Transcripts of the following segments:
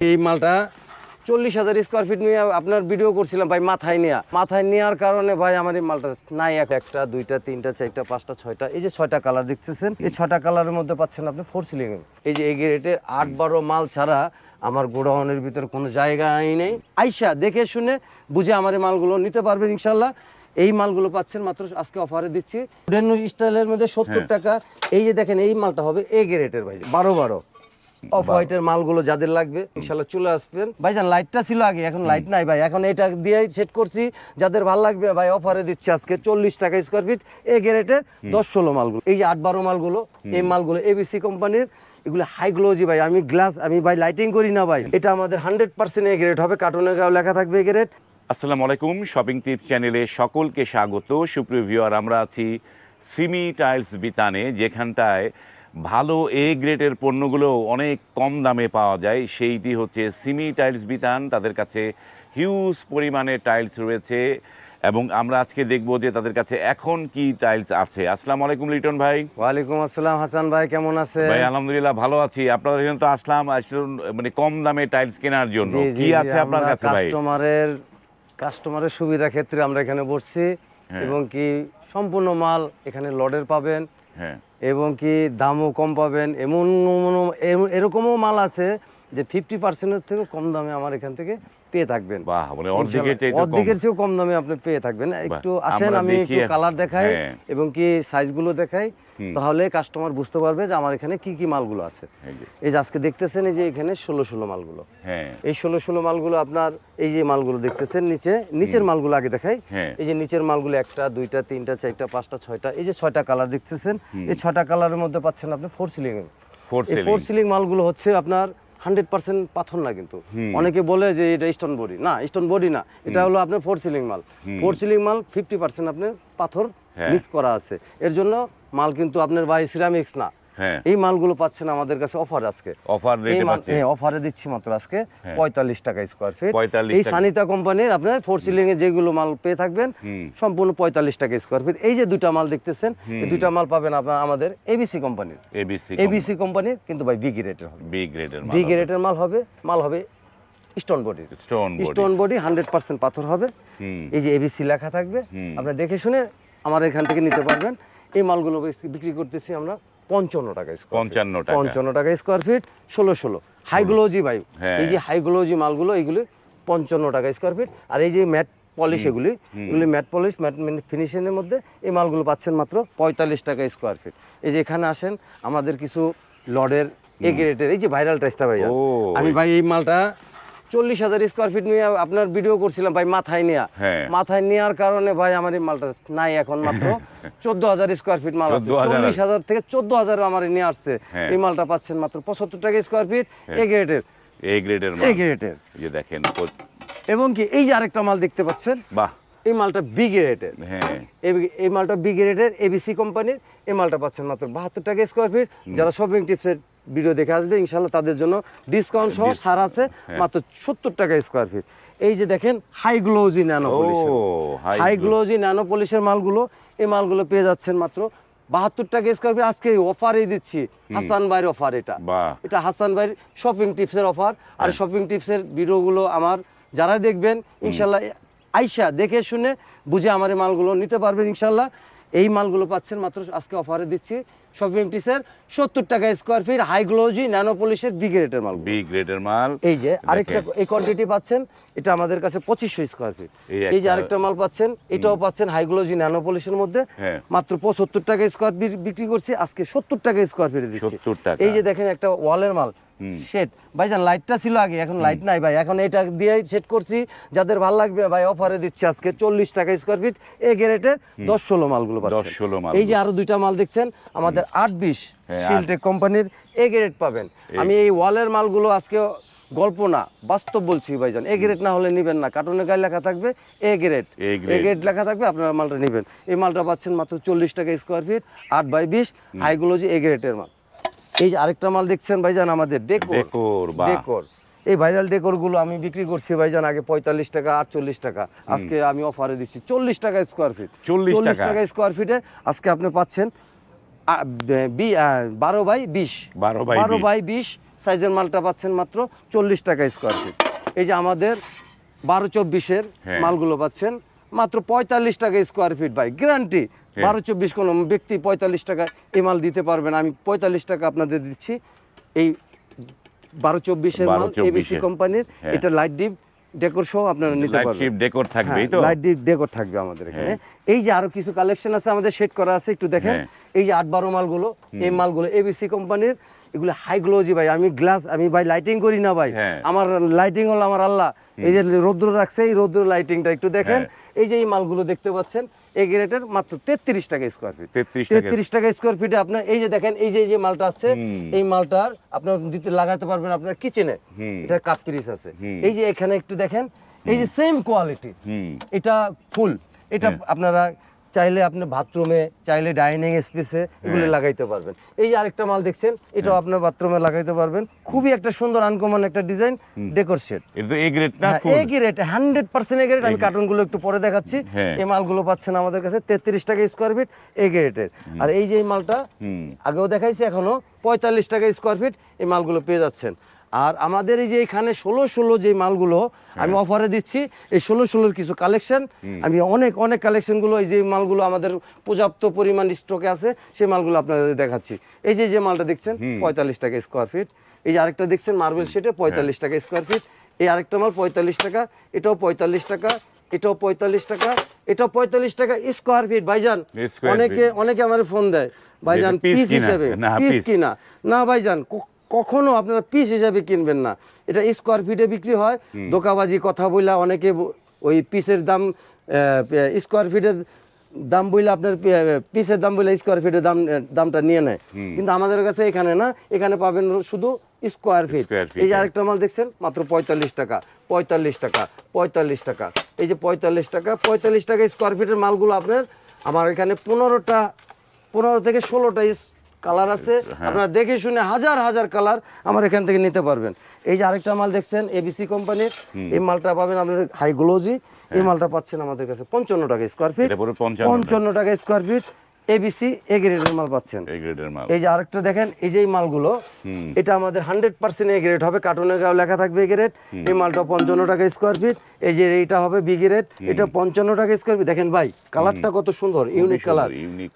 এই মালটা চল্লিশ হাজার স্কোয়ার ফিট নিয়ে আপনার ভিডিও করছিলাম ভাই মাথায় নেওয়া মাথায় নেওয়ার কারণে ভাই আমার এই মালটা নাই এক- একটা দুইটা তিনটা চারটা পাঁচটা ছয়টা এই যে ছয়টা কালার দেখতেছেন এই ছয়টা কালারের মধ্যে পাচ্ছেন আপনি ফোর সিলিং এই যে এই রেটের আট বারো মাল ছাড়া আমার গোডাউনের ভিতরে কোনো জায়গাই নেই। আইসা দেখে শুনে বুঝে আমার এই মালগুলো নিতে পারবেন ইনশাল্লাহ এই মালগুলো পাচ্ছেন মাত্র আজকে অফারে দিচ্ছি। স্টাইলের মধ্যে সত্তর টাকা। এই যে দেখেন এই মালটা হবে এ গ্রেটের ভাই বারো বারো। অফ হোয়াইটের মালগুলো যাদের লাগবে ইনশাল্লাহ চলে আসবেন। ভাইজান লাইটটা ছিল আগে এখন লাইট নাই ভাই। এখন এটা দিয়ে সেট করছি। যাদের ভালো লাগবে ভাই অফারে দিচ্ছি আজকে চল্লিশ টাকা স্কোয়ার ফিট এ গ্রেটের দশ ষোলো মালগুলো। এই যে আট বারো মালগুলো এই মালগুলো এবিসি কোম্পানির এগুলো হাই গ্লোজি ভাই। আমি গ্লাস আমি ভাই লাইটিং করি না ভাই। এটা আমাদের হান্ড্রেড পার্সেন্ট এ গ্রেড হবে কার্টুনে লেখা থাকবে এ গ্রেড আসসালামু আলাইকুম শপিং টিপ চ্যানেলে সকলকে স্বাগত। সুপ্রিয় ভিউয়ার আমরা আছি সিমি টাইলস বিতানে যেখানটায় ভালো এ গ্রেডের পণ্যগুলো অনেক কম দামে পাওয়া যায়। সেইটি হচ্ছে সিমি টাইলস বিতান তাদের কাছে হিউজ পরিমাণে টাইলস রয়েছে এবং আমরা আজকে দেখব যে তাদের কাছে এখন কি টাইলস আছে। আসসালামু আলাইকুম লিটন ভাই। ওয়ালাইকুম আসসালাম হাসান ভাই কেমন আছে ভাই আলহামদুলিল্লাহ ভালো আছি। আপনাদের এখানে তো আসলাম আসলে মানে কম দামে টাইলস কেনার জন্য। কি আছে আপনার কাছে ভাই? কাস্টমারের কাস্টমারের সুবিধা ক্ষেত্রে আমরা এখানে বসছি হ্যাঁ। এবং কি সম্পূর্ণ মাল এখানে লডের পাবেন। এবং কি দামও কম পাবেন, এমন এরকমও মাল আছে যে ফিফটি পার্সেন্টের থেকে কম দামে আমার এখান থেকে পেয়ে থাকবেন। বাহ মানে অর্ধেকের চাইতে কম। অর্ধেকের চেয়েও কম দামে আপনি পেয়ে থাকবেন। একটু আসেন আমি একটু কালার দেখাই হ্যাঁ। এবং কি সাইজগুলো দেখাই তাহলে কাস্টমার বুঝতে পারবে যে আমার এখানে কি কি মালগুলো আছে। এই যে, আজকে দেখতেছেন এই যে এখানে ষোলো ষোলো মালগুলো। হ্যাঁ। এই ষোলো ষোলো মালগুলো আপনার এই যে মালগুলো দেখতেছেন নিচে নিচের মালগুলো আগে দেখাই। হ্যাঁ। এই যে নিচের মালগুলো একটা দুইটা তিনটা চারটা পাঁচটা ছয়টা এই যে ছয়টা কালার দেখতেছেন এই ছয়টা কালারের মধ্যে পাচ্ছেন আপনি four ceiling four four ceiling মালগুলো হচ্ছে আপনার হান্ড্রেড পার্সেন্ট পাথর না কিন্তু। অনেকে বলে যে এটা স্টোন বডি না স্টোন বডি না। এটা হলো আপনার ফোর সিলিং মাল। ফোর সিলিং মাল ফিফটি পার্সেন্ট আপনার পাথর হ্যাঁ। মিক্স করা আছে। এর জন্য মাল কিন্তু আপনার বাই সিরামিক্স না। হ্যাঁ এই মালগুলো পাচ্ছেন আমাদের কাছে অফার আজকে। অফার রেটে মাল পাচ্ছে হ্যাঁ অফারে দিচ্ছি মাত্র আজকে পঁয়তাল্লিশ টাকা স্কোয়ার ফিট 45 এই সানিতা কোম্পানির আপনার ফোর সিলিং এ যেগুলো মাল পেয়ে থাকবেন সম্পূর্ণ পঁয়তাল্লিশ টাকা স্কোয়ার ফিট এই যে দুইটা মাল দেখতেছেন এই দুইটা মাল পাবেন আপনার আমাদের এবিসি কোম্পানির এবিসি এবিসি কোম্পানির কিন্তু ভাই বি গ্রেডের হবে। বি গ্রেডের বি গ্রেডের মাল হবে। মাল হবে stone body stone stone body hundred percent পাথর হবে। এই যে এবিসি লেখা থাকবে। আপনারা দেখে শুনে আমার এখান থেকে নিতে পারবেন। এই মালগুলো বিক্রি করতেছি আমরা। পঞ্চান্ন টাকা স্কোয়ার পঞ্চান্ন টাকা। পঞ্চান্ন টাকা স্কোয়ার ফিট ষোলো ষোলো। হাইগ্লোজি ভাই হ্যাঁ। এই যে হাইগ্লোজি মালগুলো এগুলি পঞ্চান্ন টাকা স্কোয়ার ফিট আর এই যে ম্যাট পলিশ এগুলি এগুলি ম্যাট পলিশ ম্যাট ফিনিশিংয়ের মধ্যে এই মালগুলো পাচ্ছেন মাত্র পঁয়তাল্লিশ টাকা স্কোয়ার ফিট এই যে এখানে আসেন আমাদের কিছু লডের এ গ্রেডের এই যে ভাইরাল টেস্টটা ভাই আমি ভাই এই মালটা চল্লিশ হাজার স্কোয়ার ফিট নিয়ে আপনার ভিডিও করছিলাম ভাই মাথায় নেওয়া হ্যাঁ। মাথায় নেওয়ার কারণে ভাই আমার এই মালটা নাই এখন মাত্র। চোদ্দ হাজার স্কোয়ার ফিট মাল আছে। চল্লিশ হাজার থেকে চোদ্দ হাজার আমার নিয়ে আসছে। হ্যাঁ। এই মালটা পাচ্ছেন মাত্র পঁচাত্তর টাকা স্কোয়ার ফিট এ গ্রেডের এ গ্রেডের এ গ্রেডের যে দেখেন এবং কি এই যে আরেকটা মাল দেখতে পাচ্ছেন? বাহ। এই মালটা বি গ্রেডের হ্যাঁ। এই- এই মালটা বি গ্রেডের এবিসি কোম্পানির এই মালটা পাচ্ছেন মাত্র বাহাত্তর টাকা স্কোয়ার ফিট যারা শপিং টিপসের ভিডিও দেখে আসবে ইনশাল্লাহ তাদের জন্য ডিসকাউন্ট সহ ছাড় আছে হ্যাঁ। মাত্র সত্তর টাকা স্কোয়ার ফিট এই যে দেখেন high glossy nano polish high glossy nano পলিশের মালগুলো এই মালগুলো পেয়ে যাচ্ছেন মাত্র বাহাত্তর টাকা স্কোয়ার ফিট আজকে অফারই দিচ্ছি হাসান ভাইয়ের অফার এটা। এটা হাসান ভাইয়ের শপিং টিপসের অফার আর শপিং টিপসের ভিডিওগুলো আমার যারা দেখবেন ইনশাল্লাহ আইসা দেখে শুনে বুঝে আমার এই মালগুলো নিতে পারবেন ইনশাল্লাহ। এই মালগুলো পাচ্ছেন মাত্র আজকে অফারে দিচ্ছি। শপিং সত্তর টাকা square feet high glossy nano পলিশের বিগ্রেটের মাল বি গ্রেডের মাল। এই যে আরেকটা এই কোয়ান্টিটি পাচ্ছেন এটা আমাদের কাছে পঁচিশশো স্কোয়ার ফিট এই এই যে আরেকটা মাল পাচ্ছেন এটাও পাচ্ছেন হাইগ্লোজি ন্যানো পলিশের মধ্যে। হ্যাঁ। মাত্র পঁচাত্তর টাকা স্কোয়ার ফিট বিক্রি করছি আজকে সত্তর টাকা স্কোয়ার ফিট দিচ্ছি। এই যে দেখেন একটা ওয়ালের মাল সেট ভাইজান লাইটটা ছিল আগে এখন লাইট নাই ভাই। এখন এটা দিয়ে সেট করছি যাদের ভালো লাগবে ভাই অফারে দিচ্ছি আজকে চল্লিশ টাকা স্কোয়ার ফিট এ গ্রেটের দশ ষোলো মালগুলো 10 ষোলো মাল। এই যে আরও দুইটা মাল দেখছেন আমাদের আট বিশ হ্যাঁ, কোম্পানির এ গ্রেড পাবেন। আমি এই ওয়ালের মালগুলো আজকে গল্প না বাস্তব বলছি ভাইজান। এ গ্রেড না হলে নেবেন না। কার্টুনের গায়ে লেখা থাকবে এ গ্রেড এ। গ্রেড লেখা থাকবে আপনারা মালটা নেবেন। এই মালটা পাচ্ছেন মাত্র চল্লিশ টাকা স্কোয়ার ফিট আট বাই বিশ। হাইগুলোজি এ গ্রেডের মাল। এই যে আরেকটা মাল দেখছেন ভাইজান আমাদের ডেকোর। ডেকোর, এই ভাইরাল ডেকোরগুলো আমি বিক্রি করছি ভাইজান আগে পঁয়তাল্লিশ টাকা আটচল্লিশ টাকা। আজকে আমি অফারে দিচ্ছি চল্লিশ টাকা স্কোয়ার ফিট 40 টাকা। স্কোয়ার ফিটে আজকে আপনি পাচ্ছেন বারো বাই বিশ। 12 বাই বারো বাই বিশ সাইজের মালটা পাচ্ছেন মাত্র চল্লিশ টাকা স্কোয়ার ফিট এই যে আমাদের বারো চব্বিশের হ্যাঁ। মালগুলো পাচ্ছেন মাত্র পঁয়তাল্লিশ টাকা স্কোয়ার ফিট ভাই গ্যারান্টি। বারো চব্বিশ কোনো ব্যক্তি পঁয়তাল্লিশ টাকা এই মাল দিতে পারবেন আমি পঁয়তাল্লিশ টাকা আপনাদের দিচ্ছি। এই বারো চব্বিশের মাল এবিসি কোম্পানির হ্যাঁ। এটা লাইট ডিপ ডেকোর সহ আপনারা নিতে পারবেন। ডেকোর তো? লাইট ডিপ ডেকোর থাকবে আমাদের এখানে। এই যে আরও কিছু কালেকশন আছে আমাদের সেট করা আছে একটু দেখেন। হ্যাঁ। এই যে আট বারো মালগুলো এই মালগুলো এবিসি কোম্পানির এগুলো হাই গ্লোজি ভাই। আমি গ্লাস আমি ভাই লাইটিং করি না ভাই। হ্যাঁ। আমার লাইটিং হলো আমার আল্লাহ। এই যে রৌদ্র রাখছে এই রৌদ্র লাইটিংটা একটু দেখেন। হ্যাঁ। এই যে এই মালগুলো দেখতে পাচ্ছেন গ্রেটের মাত্র তেত্রিশ টাকা স্কোয়ার ফিট তেত্রিশ টাকা। স্কোয়ার ফিটে আপনার এই যে দেখেন এই যে যে মালটা আছে এই মালটার আপনার দিতে লাগাতে পারবেন আপনার কিচেনে এটা কাপ পিরিস আছে। এই যে এখানে একটু দেখেন এই যে সেম কোয়ালিটি এটা ফুল এটা হ্যাঁ। আপনারা চাইলে আপনি বাথরুমে চাইলে ডাইনিং স্পেসে এগুলো হ্যাঁ। লাগাইতে পারবেন। এই যে আরেকটা মাল দেখছেন এটাও আপনার বাথরুমে লাগাইতে পারবেন। খুবই একটা সুন্দর আনকমন একটা ডিজাইন ডেকোর তো এ গ্রেড না হ্যাঁ, একই রেট হান্ড্রেড পার্সেন্ট এগ্রেট আমি কার্টুনগুলো একটু পরে দেখাচ্ছি। হ্যাঁ। এই মালগুলো পাচ্ছেন আমাদের কাছে তেত্রিশ টাকা স্কোয়ার ফিট এগ্রেটের আর এই যে এই মালটা আগেও দেখাইছি এখনও পঁয়তাল্লিশ টাকা স্কোয়ার ফিট এই মালগুলো পেয়ে যাচ্ছেন। আর আমাদের এই যে এখানে ষোলো ষোলো যে মালগুলো আমি অফারে দিচ্ছি এই ষোলো ষোলোর কিছু কালেকশন আমি অনেক অনেক কালেকশনগুলো এই যে মালগুলো আমাদের পর্যাপ্ত পরিমাণ স্টকে আছে সেই মালগুলো আপনাদের দেখাচ্ছি। এই যে যে মালটা দেখছেন পঁয়তাল্লিশ টাকা স্কোয়ার ফিট এই যে আরেকটা দেখছেন মার্বেল শেটে পঁয়তাল্লিশ টাকা স্কোয়ার ফিট এই আরেকটা মাল পঁয়তাল্লিশ টাকা এটাও পঁয়তাল্লিশ টাকা এটাও পঁয়তাল্লিশ টাকা এটাও পঁয়তাল্লিশ টাকা স্কোয়ার ফিট ভাইজান অনেকে অনেকে আমার ফোন দেয় ভাইজান পিস হিসেবে না, পিস। কিনা? না ভাইজান কখনো আপনারা পিস হিসাবে কিনবেন না। এটা স্কোয়ার ফিটে বিক্রি হয় দোকাবাজি কথা বইলা অনেকে ওই পিসের দাম স্কোয়ার ফিটের দাম বইলে আপনার পিসের দাম বইলে স্কোয়ার ফিটের দাম দামটা নিয়ে নেয়। কিন্তু আমাদের কাছে এখানে না এখানে পাবেন শুধু স্কোয়ার ফিট এই যে হ্যাঁ। আরেকটা মাল দেখছেন মাত্র পঁয়তাল্লিশ টাকা পঁয়তাল্লিশ টাকা পঁয়তাল্লিশ টাকা। এই যে পঁয়তাল্লিশ টাকা পঁয়তাল্লিশ টাকা স্কোয়ার ফিটের মালগুলো আপনার আমার এখানে পনেরোটা পনেরো থেকে ষোলোটা কালার আছে। আপনারা দেখে শুনে হাজার হাজার কালার আমার এখান থেকে নিতে পারবেন। এই যে আরেকটা মাল দেখছেন এবিসি কোম্পানির এই মালটা পাবেন আপনাদের হাই গ্লোজি এই মালটা পাচ্ছেন আমাদের কাছে পঞ্চান্ন টাকা স্কোয়ার ফিট 55 টাকা। পঞ্চান্ন টাকা স্কোয়ার ফিট এবিসি এ গ্রেডের মাল পাচ্ছেন। এ গ্রেডের মাল। এই যে আরেকটা দেখেন এই যে এই মালগুলো এটা আমাদের হান্ড্রেড পার্সেন্ট এ গ্রেড হবে কার্টুনের গাও লেখা থাকবে এ গ্রেড এই মালটা পঞ্চান্ন টাকা স্কোয়ার ফিট এই যে এইটা হবে বি গ্রেড এটা পঞ্চান্ন টাকা স্কোয়ার ফিট দেখেন ভাই কালারটা কত সুন্দর ইউনিক কালার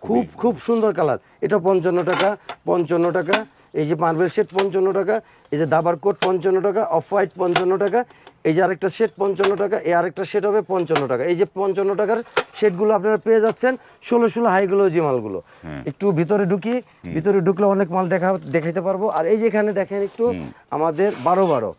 খুব খুব সুন্দর কালার এটা পঞ্চান্ন টাকা পঞ্চান্ন টাকা এই যে মার্বেল সেট পঞ্চান্ন টাকা এই যে দাবার কোট পঞ্চান্ন টাকা অফ হোয়াইট পঞ্চান্ন টাকা এই যে আরেকটা সেট পঞ্চান্ন টাকা এই আরেকটা সেট হবে পঞ্চান্ন টাকা। এই যে পঞ্চান্ন টাকার সেটগুলো আপনারা পেয়ে যাচ্ছেন ষোলো ষোলো হাইগুলো যে মালগুলো একটু ভিতরে ঢুকি ভিতরে ঢুকলে অনেক মাল দেখা দেখাইতে পারব। আর এই যে এখানে দেখেন একটু আমাদের বারো বারো।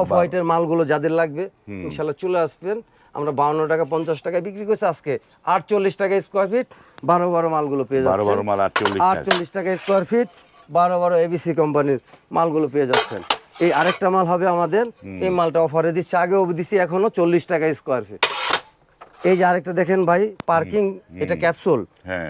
অফ হোয়াইটের মালগুলো যাদের লাগবে ইনশাল্লাহ চলে আসবেন। আমরা বাউন্ন টাকা পঞ্চাশ টাকায় বিক্রি করছি আজকে আটচল্লিশ টাকা স্কোয়ার ফিট বারো বারো মালগুলো পেয়ে বারো যাচ্ছেন। বারো মাল 48 টাকা। আটচল্লিশ টাকা স্কোয়ার ফিট বারো বারো এবিসি কোম্পানির মালগুলো পেয়ে যাচ্ছেন। এই আরেকটা মাল হবে আমাদের। এই মালটা অফারে দিচ্ছি। আগেও দিচ্ছি এখনও চল্লিশ টাকা স্কোয়ার ফিট এই যে আরেকটা দেখেন ভাই পার্কিং এটা ক্যাপসুল।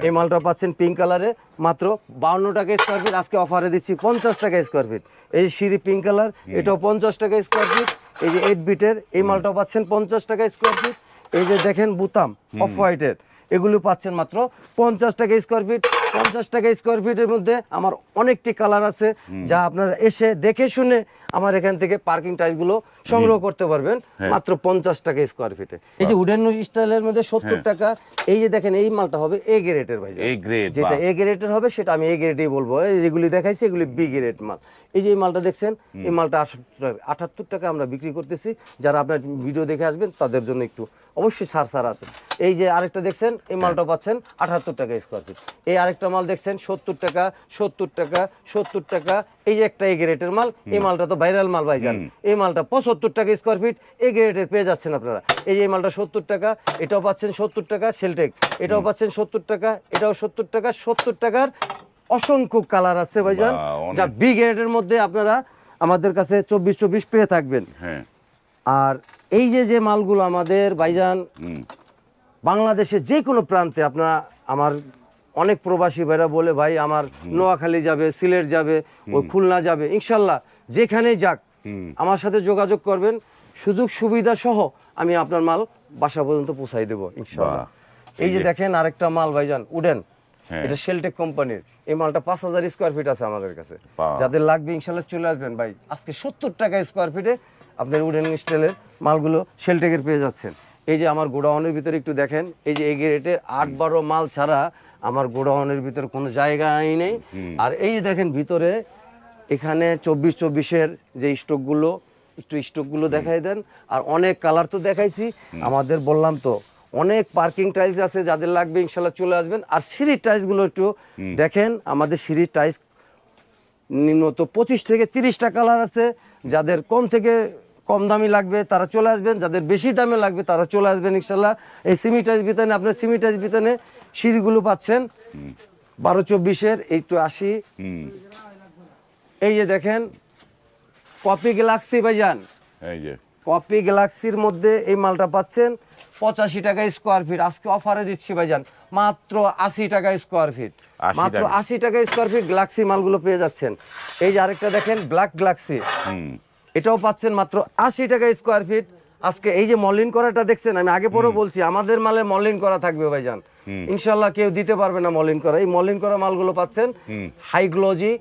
এই মালটা পাচ্ছেন পিঙ্ক কালারে মাত্র বাউন্ন টাকা স্কোয়ার ফিট আজকে অফারে দিচ্ছি পঞ্চাশ টাকা স্কোয়ার ফিট এই যে সিঁড়ি পিঙ্ক কালার এটাও পঞ্চাশ টাকা স্কোয়ার ফিট এই যে এইট বিটের এই মালটাও পাচ্ছেন পঞ্চাশ টাকা স্কোয়ার ফিট এই যে দেখেন বুতাম অফ হোয়াইটের এগুলো পাচ্ছেন মাত্র পঞ্চাশ টাকা স্কোয়ার ফিট পঞ্চাশ টাকা স্কোয়ার ফিটের মধ্যে আমার অনেকটি কালার আছে যা আপনারা এসে দেখে শুনে আমার এখান থেকে পার্কিং টাইলগুলো সংগ্রহ করতে পারবেন মাত্র পঞ্চাশ টাকা স্কোয়ার ফিটে এই যে উডেন স্টাইলের মধ্যে সত্তর টাকা এই যে দেখেন এই মালটা হবে এ গ্রেডের ভাই যেটা। এ গ্রেডের হবে সেটা আমি এ গ্রেডেই বলব। এই যেগুলি দেখাইছি এগুলি বি গ্রেড মাল। এই যে এই মালটা দেখছেন এই মালটা আটাত্তর টাকা আমরা বিক্রি করতেছি। যারা আপনার ভিডিও দেখে আসবেন তাদের জন্য একটু অবশ্যই সার সার আছে। এই যে আরেকটা দেখছেন এই মালটা পাচ্ছেন আঠাত্তর টাকা স্কোয়ার ফিট এই আরেকটা মাল দেখছেন সত্তর টাকা সত্তর টাকা সত্তর টাকা। এই যে একটা এ গ্রেডের মাল এই মালটা তো ভাইরাল মাল ভাইজান। এই মালটা পঁচাত্তর টাকা স্কোয়ার ফিট এ গ্রেডের পেয়ে যাচ্ছেন আপনারা। এই যে এই মালটা সত্তর টাকা এটাও পাচ্ছেন সত্তর টাকা সেলটেক এটাও পাচ্ছেন সত্তর টাকা এটাও সত্তর টাকা সত্তর টাকার অসংখ্য কালার আছে ভাইজান। যা বি গ্রেডের মধ্যে আপনারা আমাদের কাছে চব্বিশ চব্বিশ পেয়ে থাকবেন। হ্যাঁ। আর এই যে যে মালগুলো আমাদের ভাইজান বাংলাদেশের যে কোনো প্রান্তে আপনারা আমার অনেক প্রবাসী ভাইরা বলে ভাই আমার নোয়াখালী যাবে সিলেট যাবে ওই খুলনা যাবে ইনশাল্লাহ যেখানেই যাক আমার সাথে যোগাযোগ করবেন। সুযোগ সুবিধা সহ আমি আপনার মাল বাসা পর্যন্ত পৌঁছাই দেবো ইনশাল্লাহ। এই যে দেখেন আরেকটা মাল ভাইজান উডেন। হ্যাঁ। এটা শেলটেক কোম্পানির। এই মালটা পাঁচ হাজার স্কোয়ার ফিট আছে আমাদের কাছে। যাদের লাগবে ইনশাল্লাহ চলে আসবেন ভাই। আজকে সত্তর টাকা স্কোয়ার ফিটে আপনার উডেন স্টাইলের মালগুলো শেলটেকের পেয়ে যাচ্ছেন। এই যে আমার গোডাউনের ভিতরে একটু দেখেন এই যে এই গ্রেডের আট বারো মাল ছাড়া আমার গোডাউনের ভিতরে কোনো জায়গাই নেই। আর এই যে দেখেন ভিতরে এখানে চব্বিশ চব্বিশের যে স্টকগুলো একটু স্টকগুলো দেখাই দেন। আর অনেক কালার তো দেখাইছি। আমাদের বললাম তো অনেক পার্কিং টাইলস আছে যাদের লাগবে ইনশাল্লাহ চলে আসবেন। আর সিঁড়ির টাইলসগুলো একটু দেখেন আমাদের সিঁড়ির টাইলস নিম্নত পঁচিশ থেকে তিরিশটা কালার আছে। যাদের কম থেকে কম দামি লাগবে তারা চলে আসবেন। যাদের বেশি দামে লাগবে তারা চলে আসবেন ইনশাল্লাহ। এই সিমিটাইজ বিতানে আপনার সিমিটাইজ বিতানে সিঁড়িগুলো পাচ্ছেন। বারো চব্বিশের এই তো আশি। এই যে দেখেন কপি গ্যালাক্সি ভাইজান। এই যে। কপি গ্যালাক্সির মধ্যে এই মালটা পাচ্ছেন। পঁচাশি টাকা স্কোয়ার ফিট আজকে অফারে দিচ্ছি ভাইজান মাত্র আশি টাকা স্কোয়ার ফিট 80 মাত্র আশি টাকা স্কোয়ার ফিট গ্যালাক্সি মালগুলো পেয়ে যাচ্ছেন। এই যে আরেকটা দেখেন ব্ল্যাক গ্যালাক্সি এটাও পাচ্ছেন মাত্র আশি টাকা স্কোয়ার ফিট আজকে এই যে মলিন করাটা দেখছেন আমি আগে পরেও বলছি আমাদের মালে মলিন করা থাকবে ভাইজান। ইনশাল্লাহ কেউ দিতে পারবে না মলিন করা। এই মলিন করা মালগুলো পাচ্ছেন হাই গ্লোজি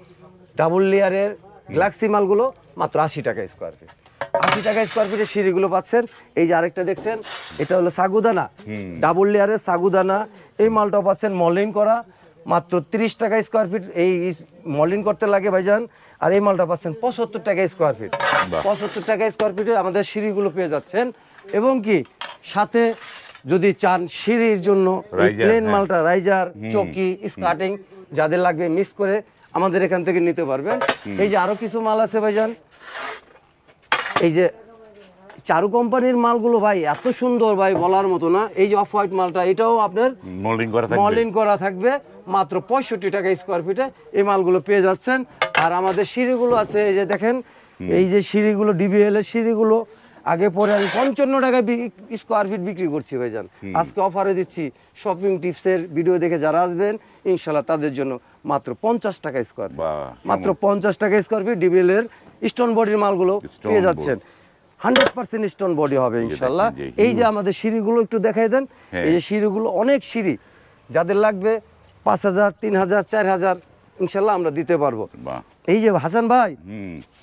ডাবল লেয়ারের গ্লাক্সি মালগুলো মাত্র আশি টাকা স্কোয়ার ফিট আশি টাকা স্কোয়ার ফিটের সিঁড়িগুলো পাচ্ছেন। এই যে আরেকটা দেখছেন এটা হলো সাগুদানা। ডাবল লেয়ারের সাগুদানা। এই মালটাও পাচ্ছেন মলিন করা। মাত্র তিরিশ টাকা স্কোয়ার ফিট এই মলিন করতে লাগে ভাইজান। আর এই মালটা পাচ্ছেন পঁচাত্তর টাকা স্কোয়ার ফিট পঁচাত্তর টাকা স্কোয়ার ফিটে আমাদের সিঁড়িগুলো পেয়ে যাচ্ছেন। এবং কি সাথে যদি চান সিঁড়ির জন্য প্লেন হ্যাঁ। মালটা রাইজার চকি স্কার্টিং যাদের লাগবে মিস করে আমাদের এখান থেকে নিতে পারবেন। এই যে আরও কিছু মাল আছে ভাইজান। এই যে চারু কোম্পানির মালগুলো ভাই এত সুন্দর ভাই বলার মতো না। এই যে অফ হোয়াইট মালটা এটাও আপনার মোল্ডিং করা থাকবে। মলিন করা থাকবে। মাত্র পঁয়ষট্টি টাকা স্কোয়ার ফিটে এই মালগুলো পেয়ে যাচ্ছেন। আর আমাদের সিঁড়িগুলো আছে এই যে দেখেন এই যে সিঁড়িগুলো ডিবিএল এর সিঁড়িগুলো আগে পরে আমি পঞ্চান্ন টাকায় স্কোয়ার ফিট বিক্রি করছি ভাইজান। আজকে অফারে দিচ্ছি শপিং টিপসের ভিডিও দেখে যারা আসবেন ইনশাল্লাহ তাদের জন্য মাত্র পঞ্চাশ টাকা স্কোয়ার ফিট মাত্র পঞ্চাশ টাকা স্কোয়ার ফিট ডিবিএল এর স্টোন বডির মালগুলো পেয়ে যাচ্ছেন। হান্ড্রেড পার্সেন্ট স্টোন বডি হবে ইনশাল্লাহ এই যে আমাদের সিঁড়িগুলো একটু দেখাই দেন। হ্যাঁ। এই যে সিঁড়িগুলো অনেক সিঁড়ি যাদের লাগবে পাঁচ হাজার তিন হাজার চার হাজার ইনশাল্লাহ আমরা দিতে পারব। এই যে হাসান ভাই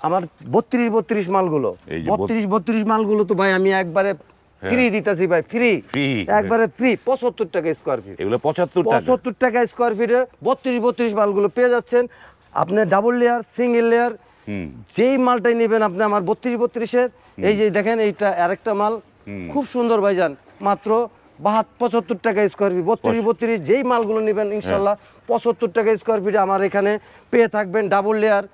আমার বত্রিশ বত্রিশ মালগুলো। বত্রিশ বত্রিশ মালগুলো তো ভাই আমি একবারে ফ্রি দিতেছি ভাই ফ্রি একবারে ফ্রি পঁচাত্তর টাকা স্কোয়ার ফিট এগুলো পঁচাত্তর পঁচাত্তর টাকা স্কোয়ার ফিটে বত্রিশ বত্রিশ মালগুলো পেয়ে যাচ্ছেন। আপনি ডাবল লেয়ার সিঙ্গেল লেয়ার যেই মালটাই নেবেন আপনি আমার বত্রিশ বত্রিশের এই যে দেখেন এইটা আরেকটা মাল। খুব সুন্দর ভাইজান মাত্র বাহাত পঁচাত্তর টাকা স্কোয়ার ফিট বত্রিশ বত্রিশ যেই মালগুলো নেবেন ইনশাল্লাহ পঁচাত্তর টাকা স্কোয়ার ফিটে আমার এখানে পেয়ে থাকবেন ডাবল লেয়ার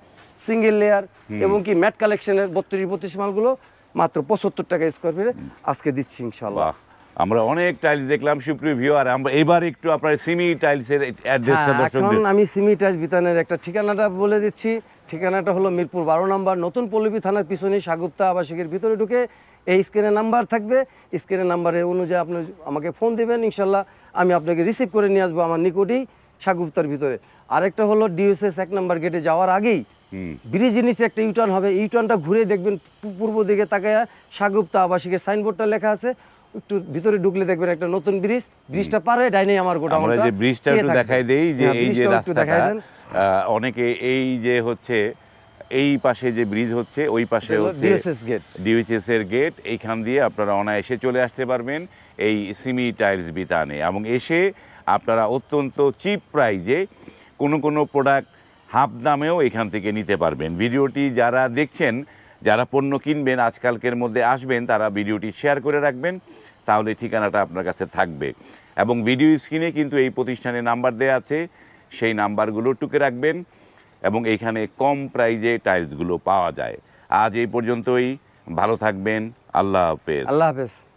সিঙ্গেল লেয়ার এবং কি ম্যাট কালেকশনের বত্রিশ বত্রিশ মালগুলো মাত্র পঁচাত্তর টাকা স্কোয়ার ফিটে আজকে দিচ্ছি ইনশাল্লাহ। আমরা অনেক টাইলস দেখলাম সুপ্রিয় ভিউয়ার আমরা এবার একটু আপনার সিমি টাইলসের অ্যাড্রেসটা হ্যাঁ, এখন দর্শকদের আমি সিমিটাজ বিতানের একটা ঠিকানাটা বলে দিচ্ছি। ঠিকানাটা হলো মিরপুর বারো নম্বর নতুন পল্লবী থানার পিছনে সাগুপ্তা আবাসিকের ভিতরে ঢুকে এই স্ক্রিনের নাম্বার থাকবে। স্ক্রিনের নাম্বারে অনুযায়ী আপনি আমাকে ফোন দিবেন ইনশাল্লাহ আমি আপনাকে রিসিভ করে নিয়ে আসব আমার নিকটেই সাগুপ্তার ভিতরে। আরেকটা হলো ডিএসএস এক নাম্বার গেটে যাওয়ার আগেই ব্রিজের নিচে একটা ইউটার্ন হবে। ইউটার্নটা ঘুরে দেখবেন পূর্ব দিকে তাকায় সাগুপ্তা আবাসিকের সাইনবোর্ডটা লেখা আছে। একটু ভিতরে ঢুকলে দেখবেন একটা নতুন ব্রিজ ব্রিজটা পারে ডাইনে আমার গোটা আমরা যে ব্রিজটা একটু দেখাই দেই যে এই যে রাস্তাটা অনেকে এই যে হচ্ছে এই পাশে যে ব্রিজ হচ্ছে ওই পাশে হচ্ছে। ডিউএসএস এর গেট এইখান দিয়ে আপনারা অনায়াসে চলে আসতে পারবেন এই সিমি টাইলস বিতানে। এবং এসে আপনারা অত্যন্ত চিপ প্রাইজে কোনো কোনো প্রোডাক্ট হাফ দামেও এখান থেকে নিতে পারবেন। ভিডিওটি যারা দেখছেন যারা পণ্য কিনবেন আজকালকের মধ্যে আসবেন তারা ভিডিওটি শেয়ার করে রাখবেন তাহলে ঠিকানাটা আপনার কাছে থাকবে। এবং ভিডিও স্ক্রিনে কিন্তু এই প্রতিষ্ঠানের নাম্বার দেওয়া আছে সেই নাম্বারগুলো টুকে রাখবেন। এবং এখানে কম প্রাইজে টাইলসগুলো পাওয়া যায়। আজ এই পর্যন্তই। ভালো থাকবেন। আল্লাহ হাফেজ। আল্লাহ হাফেজ।